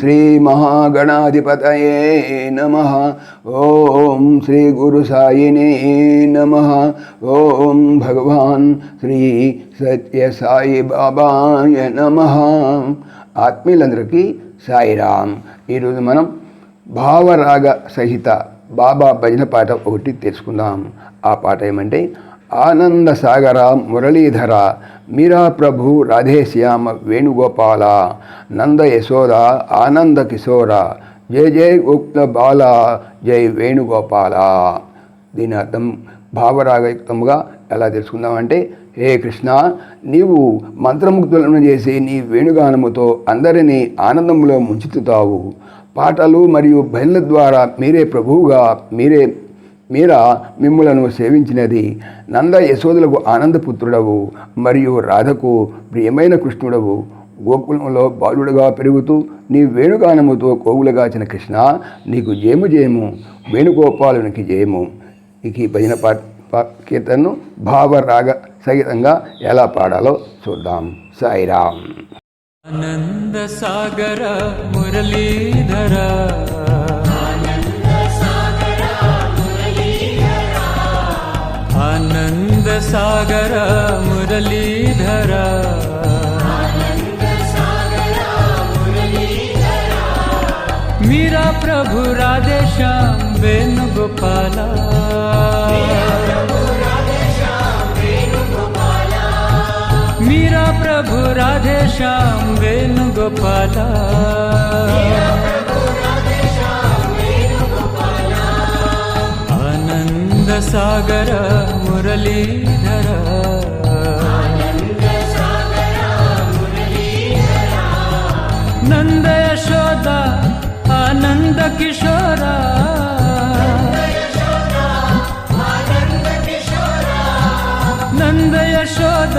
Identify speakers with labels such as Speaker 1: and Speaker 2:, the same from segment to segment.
Speaker 1: శ్రీ మహాగణాధిపతయే నమ. ఓం శ్రీ గురు సాయినే నమ. ఓం భగవాన్ శ్రీ సత్య సాయి బాబాయ నమ. ఆత్మీయులందరికీ సాయిరామ్. ఈరోజు మనం భావరాగ సహిత బాబా భజన పాట ఒకటి తెలుసుకుందాం. ఆ పాట ఏమంటే ఆనంద సాగర మురళీధర మీరా ప్రభు రాధేశ్యామ వేణుగోపాల నంద యశోద ఆనంద కిశోర జయ జయ గుప్త బాల జై వేణుగోపాల. దీని అర్థం భావరాగయుక్తముగా ఎలా తెలుసుకుందామంటే హే కృష్ణ నీవు మంత్రముగ్ధులను చేసి నీ వేణుగానముతో అందరినీ ఆనందంలో ముంచుతావు. పాటలు మరియు భజనల ద్వారా మీరే ప్రభువుగా మీరే మీరా మిమ్ములను సేవించినది నంద యశోదులకు ఆనందపుత్రుడవు మరియు రాధకు ప్రియమైన కృష్ణుడవు. గోకులంలో బాలుడుగా పెరుగుతూ నీ వేణుగానముతో కోవులుగాచిన కృష్ణ నీకు జయము జయము వేణుగోపాలునికి జయము. ఇక ఈ భజన పా పా కీర్తనను భావరాగ సహితంగా ఎలా పాడాలో చూద్దాం. సాయిరామ్.
Speaker 2: ఆనంద సాగర మురళీధర ఆనంద సాగర మురళీధర మీరా ప్రభు రాధే శ్యామ్ వేణుగోపాల మీరా ప్రభు సాగర మురళీధర. నంద యశోద ఆనంద కిశోర నంద యశోద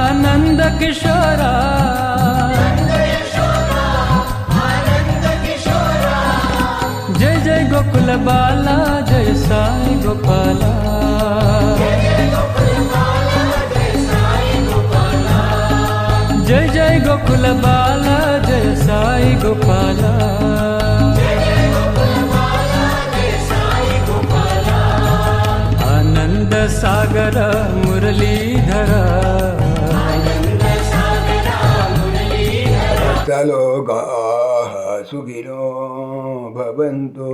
Speaker 2: ఆనంద కిశోర జయ జయ గోకుల బాల సాయి గోపాల జయ జయ గోకుల బాల జయ సాయి గోపాల ఆనంద సాగర మురళీధర
Speaker 1: సమస్తలోకాः సుఖినో భవంతు